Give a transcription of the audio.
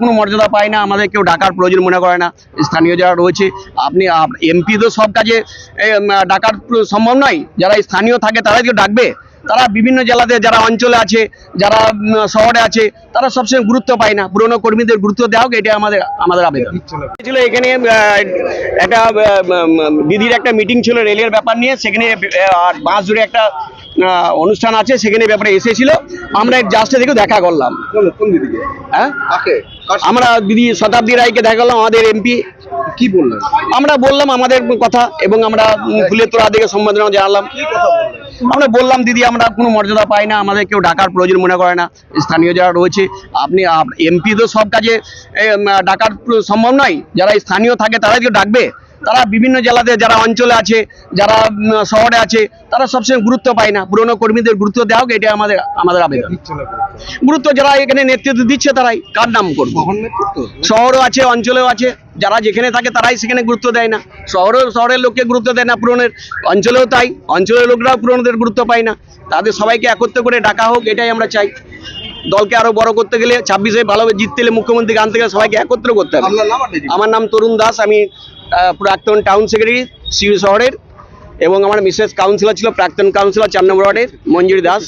কোনো মর্যাদা পায় না, আমাদের কেউ ডাকার প্রয়োজন মনে করে না। স্থানীয় যারা রয়েছে, আপনি এমপি তো সব কাজে ডাকার সম্ভব নয়। যারা স্থানীয় থাকে তারাই কেউ ডাকবে। তারা বিভিন্ন জেলাতে যারা অঞ্চলে আছে, যারা শহরে আছে, তারা সবসময় গুরুত্ব পায় না। পুরনো কর্মীদের গুরুত্ব দেওয়া হোক এটা আমাদের আমাদের আবেদন। ছিল এখানে একটা দিদির একটা মিটিং ছিল রেলের ব্যাপার নিয়ে। সেখানে আর বাঁশ জুড়ে একটা অনুষ্ঠান আছে, সেখানে ব্যাপারে এসেছিল। আমরা জাস্টে দেখে দেখা করলাম। হ্যাঁ? আমরা দিদি শতাব্দী রায়কে দেখা করলাম আমাদের এমপি কি বললেন? আমরা বললাম আমাদের কথা এবং আমরা ফুলের তোরা দিকে সম্বোধনা জানালাম। আমরা বললাম দিদি আমরা কোনো মর্যাদা পাই না আমাদের কেউ ডাকার প্রয়োজন মনে করে না। স্থানীয় যারা রয়েছে আপনি এমপি তো সব কাজে ডাকার সম্ভব নয়। যারা স্থানীয় থাকে তারাই কেউ ডাকবে। তারা বিভিন্ন জেলাতে যারা অঞ্চলে আছে যারা শহরে আছে তারা সবসময় গুরুত্ব পায় না। পুরনো কর্মীদের গুরুত্ব দেওয়া হোক এটা আমাদের আমাদের আবেদন। গুরুত্ব। যারা এখানে নেতৃত্ব দিচ্ছে তারাই কার নাম করব? শহরও আছে অঞ্চলেও আছে যারা যেখানে থাকে তারাই সেখানে গুরুত্ব দেয় না। শহরেও শহরের লোককে গুরুত্ব দেয় না পুরনের অঞ্চলেও তাই অঞ্চলের লোকরাও পুরনোদের গুরুত্ব পায় না। তাদের সবাইকে একত্র করে ডাকা হোক এটাই আমরা চাই। দলকে আরও বড় করতে গেলে ছাব্বিশে ভালোভাবে জিততে গেলে মুখ্যমন্ত্রীকে আনতে গেলে সবাইকে একত্র করতে হবে। আমার নাম তরুণ দাস আমি প্রাক্তন টাউন সেক্রেটারি সিউড়ি শহরের এবং আমার মিসেস কাউন্সিলর ছিল, প্রাক্তন কাউন্সিলর চার নম্বর ওয়ার্ডের মঞ্জুরি দাস।